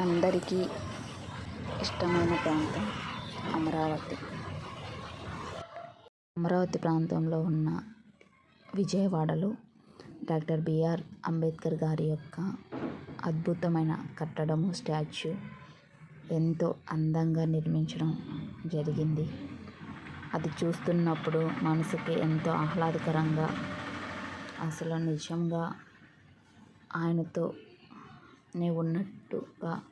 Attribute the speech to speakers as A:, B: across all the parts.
A: అందరికీ ఇష్టమైన ప్రాంతం అమరావతి. అమరావతి ప్రాంతంలో ఉన్న విజయవాడలో డాక్టర్ బిఆర్ అంబేద్కర్ గారి యొక్క అద్భుతమైన కట్టడము స్టాచ్యూ ఎంతో అందంగా నిర్మించడం జరిగింది. అది చూస్తున్నప్పుడు మనసుకి ఎంతో ఆహ్లాదకరంగా అసలు నిజంగా ఆయనతో నే ఉన్నట్టుగా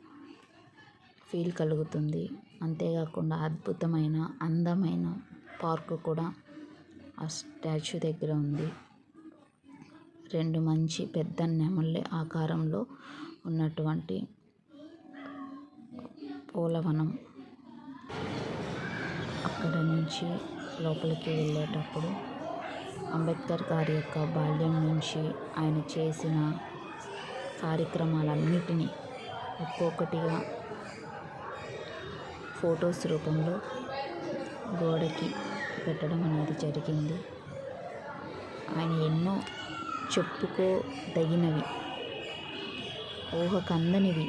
A: ఫీల్ కలుగుతుంది. అంతేకాకుండా అద్భుతమైన అందమైన పార్కు కూడా ఆ స్టాచ్యూ దగ్గర ఉంది. రెండు మంచి పెద్ద నెమలి ఆకారంలో ఉన్నటువంటి పూలవనం. అక్కడ నుంచి లోపలికి వెళ్ళేటప్పుడు అంబేద్కర్ గారి యొక్క బాల్యం నుంచి ఆయన చేసిన కార్యక్రమాలన్నిటినీ ఒక్కొక్కటిగా ఫొటోస్ రూపంలో గోడకి పెట్టడం అనేది జరిగింది. ఆయన ఎన్నో చెప్పుకోదగినవి ఊహకందనివి.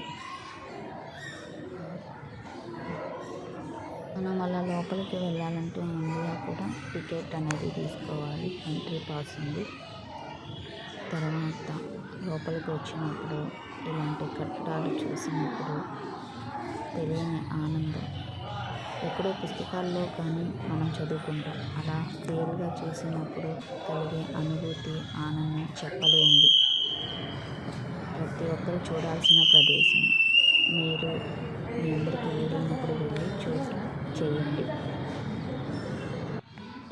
A: మనం అలా లోపలికి వెళ్ళాలంటే ముందుగా కూడా టికెట్ అనేది తీసుకోవాలి. ఎంట్రీ పాస్ ఉంది. తర్వాత లోపలికి వచ్చినప్పుడు ఇలాంటి కట్టడాలు చూసినప్పుడు తెలియని ఆనందం. ఎక్కడో పుస్తకాల్లో కానీ మనం చదువుకుంటాం. అలా రియల్గా చూసినప్పుడు కలిగే అనుభూతి ఆనందం చెప్పలేనిది. ప్రతి ఒక్కరు చూడాల్సిన ప్రదేశం. మీరు మీ అందరికీ వీలున్నప్పుడు వెళ్ళి చూసి చేయండి.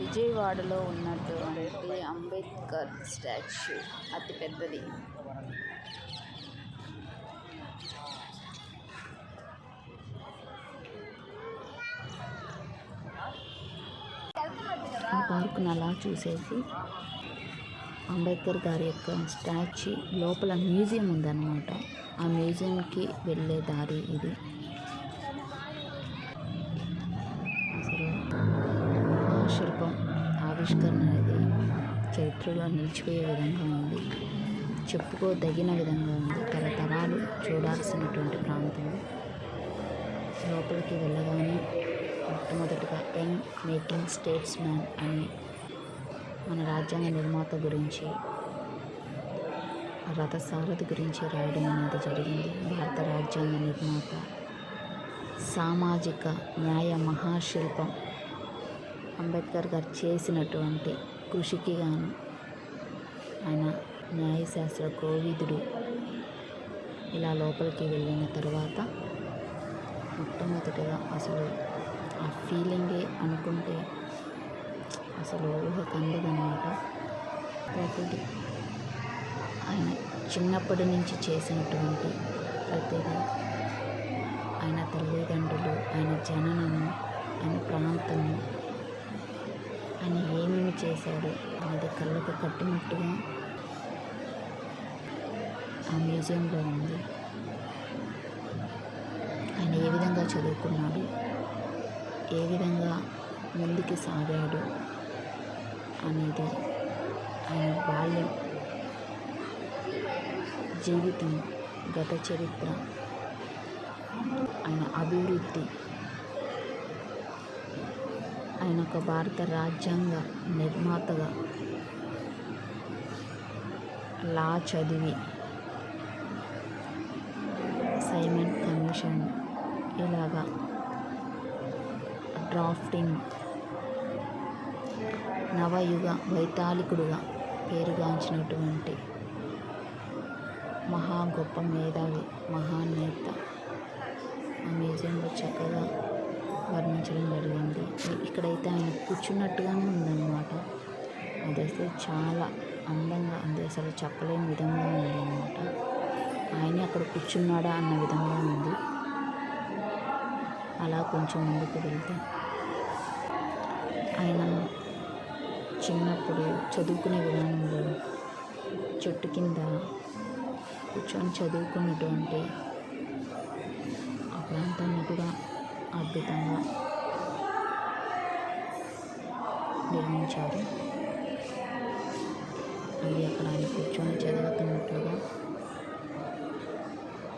A: విజయవాడలో ఉన్నటువంటి అంబేద్కర్ స్టాచ్యూ అతిపెద్దది. పక్కన అలా చూసేసి అంబేద్కర్ గారి యొక్క స్టాచ్యూ లోపల మ్యూజియం ఉందన్నమాట. ఆ మ్యూజియంకి వెళ్ళే దారి ఇది. అసలు ఆ శిల్పం ఆవిష్కరణ అనేది చరిత్రలో నిలిచిపోయే విధంగా ఉంది. చెప్పుకోదగిన విధంగా ఉంది. తరతరాలు చూడాల్సినటువంటి ప్రాంతం. లోపలికి వెళ్ళగానే మొట్టమొదటిగా యంగ్ మేకింగ్ స్టేట్స్ అనే అని మన రాజ్యాంగ నిర్మాత గురించి రథసారథి గురించి రాయడం అనేది జరిగింది. భారత రాజ్యాంగ నిర్మాత సామాజిక న్యాయ మహాశిల్పం అంబేద్కర్ గారు చేసినటువంటి కృషికి గాను ఆయన న్యాయశాస్త్ర కోవిదుడు ఇలా లోపలికి వెళ్ళిన తర్వాత మొట్టమొదటిగా అసలు ఆ ఫీలింగే అనుకుంటే అసలు ఊహ కందదనమాట ప్రతిదీ ఆయన చిన్నప్పటి నుంచి చేసినటువంటి ప్రతిదీ. ఆయన తల్లిదండ్రులు ఆయన జననము ఆయన ప్రాంతము. ఆయన ఏమేమి చేశాడు? అనేది కళ్ళకు కట్టినట్టుగా ఆ మ్యూజియంలో ఉంది. ఆయన ఏ విధంగా చదువుకున్నాడు? ఏ విధంగా ముందుకు సాగాడు? అనేది ఆయన బాల్యం జీవితం గత చరిత్ర ఆయన అభివృద్ధి ఆయన ఒక భారత రాజ్యాంగ నిర్మాతగా లా చదివి సైమన్ కమిషన్ ఇలాగా డ్రాఫ్టింగ్ నవయుగ వైతాళికుడుగా పేరుగాంచినటువంటి మహా గొప్ప మేధావి మహానేత ఆ మ్యూజియంలో చక్కగా వర్ణించడం జరిగింది. ఇక్కడైతే ఆయన కూర్చున్నట్టుగానే ఉందన్నమాట. అదైతే చాలా అందంగా అంటే అసలు చెప్పలేని విధంగా ఉంది అనమాట ఆయనే అక్కడ కూర్చున్నాడా అన్న విధంగా ఉంది. అలా కొంచెం ముందుకు వెళ్తే ఆయన చిన్నప్పుడు చదువుకునే విధానంలో చెట్టు కింద కూర్చొని చదువుకున్నటువంటి ఆ ప్రాంతాన్ని కూడా అద్భుతంగా నిర్మించారు. అది అక్కడ ఆయన కూర్చొని చదువుతున్నట్లుగా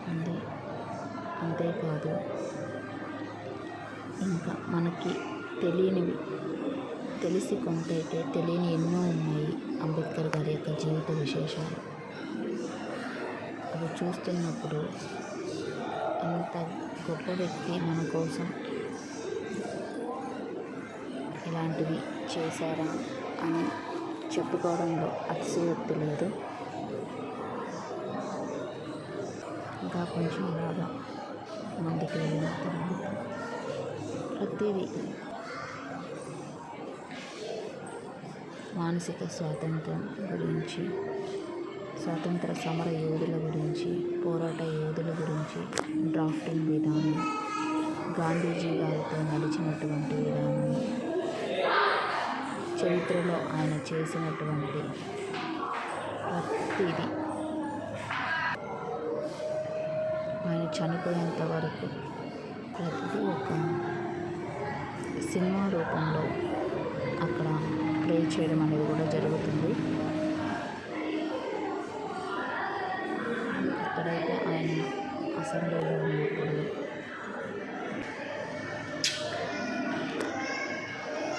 A: ఉంది. అంతేకాదు ఇంకా మనకి తెలియనివి. తెలిసి కొంతైతే తెలియని ఎన్నో ఉన్నాయి అంబేద్కర్ గారి యొక్క జీవిత విశేషాలు. అవి చూస్తున్నప్పుడు అంత గొప్ప వ్యక్తి మన కోసం ఇలాంటివి చేశారా అని చెప్పుకోవడంలో అతిశయోక్తి లేదు. ఇంకా కొంచెం బాగా మందికి వెళ్ళిన తర్వాత ప్రతిదీ మానసిక స్వాతంత్రం గురించి స్వాతంత్ర సమర యోధుల గురించి పోరాట యోధుల గురించి డ్రాఫ్టింగ్ విధానం గాంధీజీ గారితో నడిచినటువంటి విధానం చరిత్రలో ఆయన చేసినటువంటి ప్రతిదీ. ఆయన చనిపోయేంత వరకు ప్రతిదీ ఒక సినిమా రూపంలో అక్కడ ప్లే చేయడం అనేది కూడా జరుగుతుంది. ఎక్కడైతే ఆయన అసెంబ్లీలో ఉన్నప్పుడు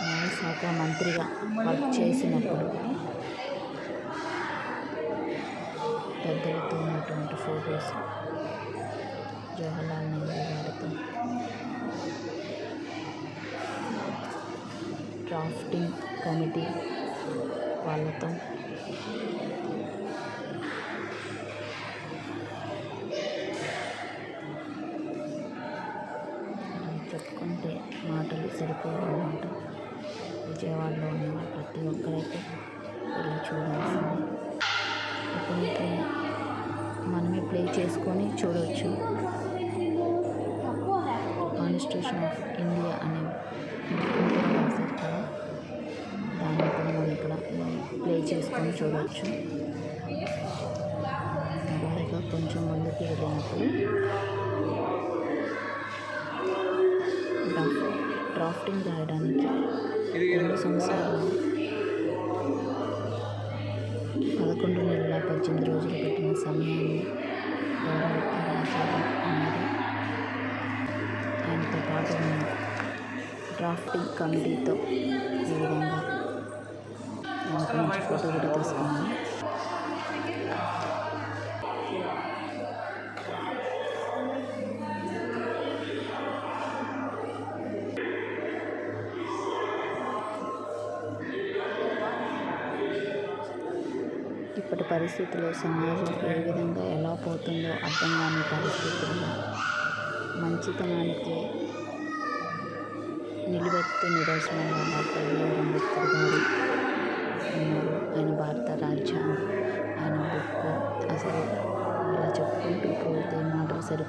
A: న్యాయశాఖ మంత్రిగా వర్క్ చేసినప్పుడు పెద్దలతో ఉన్నటువంటి ఫోటోస్ జవహర్లాల్ నెహ్రూ గారితో డ్రాఫ్టింగ్ కమిటీ వాళ్ళతో. చెప్పుకుంటే మాటలు సరిపోవన్నమాట విజయవాడలో ఉన్న ప్రతి ఒక్కరైతే వెళ్ళి చూడాల్సింది. ఇప్పుడైతే మనమే ప్లే చేసుకొని చూడవచ్చు కాన్స్టిట్యూషన్ ఆఫ్ ఇండియా అనే ప్లే చేసుకొని చూడవచ్చు అలాగే కొంచెం ముందుకు వెళ్ళినప్పుడు డ్రాఫ్ డ్రాఫ్టింగ్ రాయడానికి రెండు సంవత్సరాలు పదకొండు నెలల పద్దెనిమిది రోజులు పెట్టిన సమయాన్ని రాశారు ఆయనతో పాటు ఉన్న డ్రాఫ్టింగ్ కమిటీతో ఈ విధంగా మంచి ఫోటో కూడా తీసుకున్నాను ఇప్పటి పరిస్థితుల్లో సమాజం ఏ విధంగా ఎలా పోతుందో అర్థం కాని పరిస్థితుల్లో మంచితనానికి నిలువెత్తు నిదర్శనంగా డాక్టర్ బిఆర్ అంబేద్కర్ గారు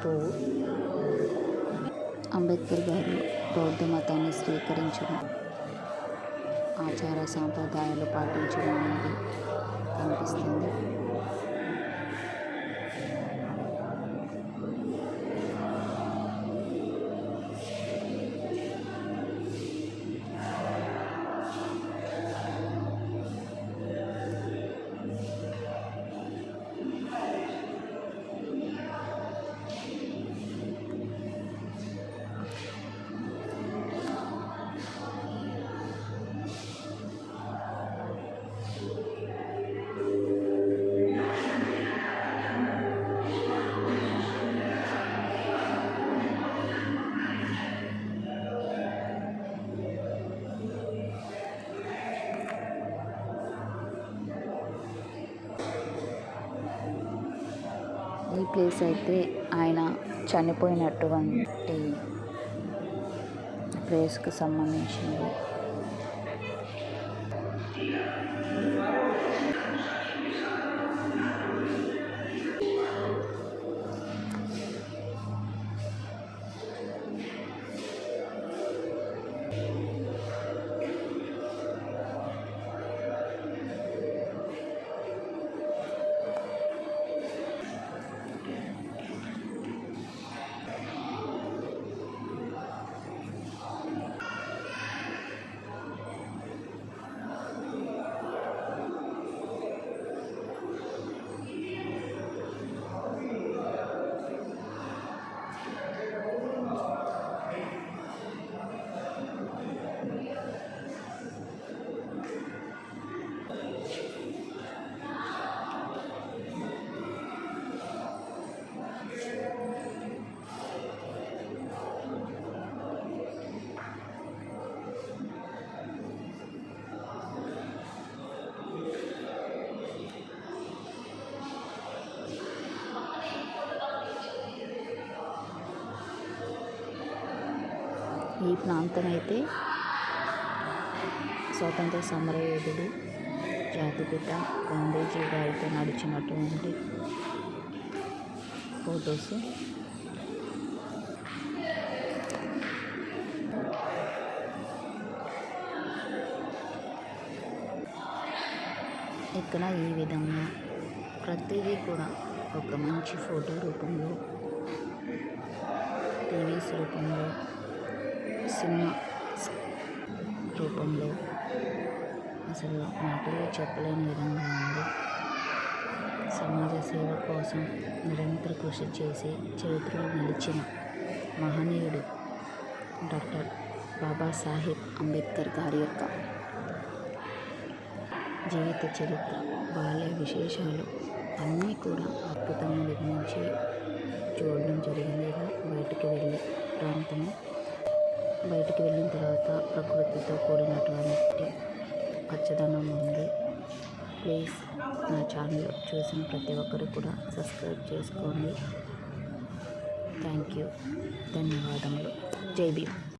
A: పువ్వు అంబేద్కర్ గారు బౌద్ధ మతాన్ని స్వీకరించడం ఆచార సాంప్రదాయాలు పాటించడం అనేది కనిపిస్తుంది. ఈ అయితే ఆయన చనిపోయినటువంటి ప్లేస్కి సంబంధించింది. ఈ ప్రాంతం అయితే స్వాతంత్ర సమరయోధుడు జాతిపిత గాంధీజీ గారితో నడిచినటువంటి ఫొటోస్. ఇక్కడ ఈ విధంగా ప్రతిదీ కూడా ఒక మంచి ఫోటో రూపంలో టీవీస్ రూపంలో సినిమా రూపంలో అసలు మాటల్లో చెప్పలేని విధంగా ఉంది. సమాజ సేవ కోసం నిరంతర కృషి చేసి చరిత్రలో నిలిచిన మహనీయుడు డాక్టర్ బాబాసాహెబ్ అంబేద్కర్ గారి యొక్క జీవిత చరిత్ర బాల్య విశేషాలు అన్నీ కూడా అద్భుతంగా నిర్మించి చూడడం జరిగింది. బయటికి వెళ్ళే ప్రాంతము బయటికి వెళ్ళిన తర్వాత ప్రకృతితో కూడినటువంటి పచ్చదనం ఉంది. ప్లీజ్ నా ఛానల్ చూసిన ప్రతి ఒక్కరు కూడా సబ్స్క్రైబ్ చేసుకోండి. Thank you. ధన్యవాదములు. జై భీమ్.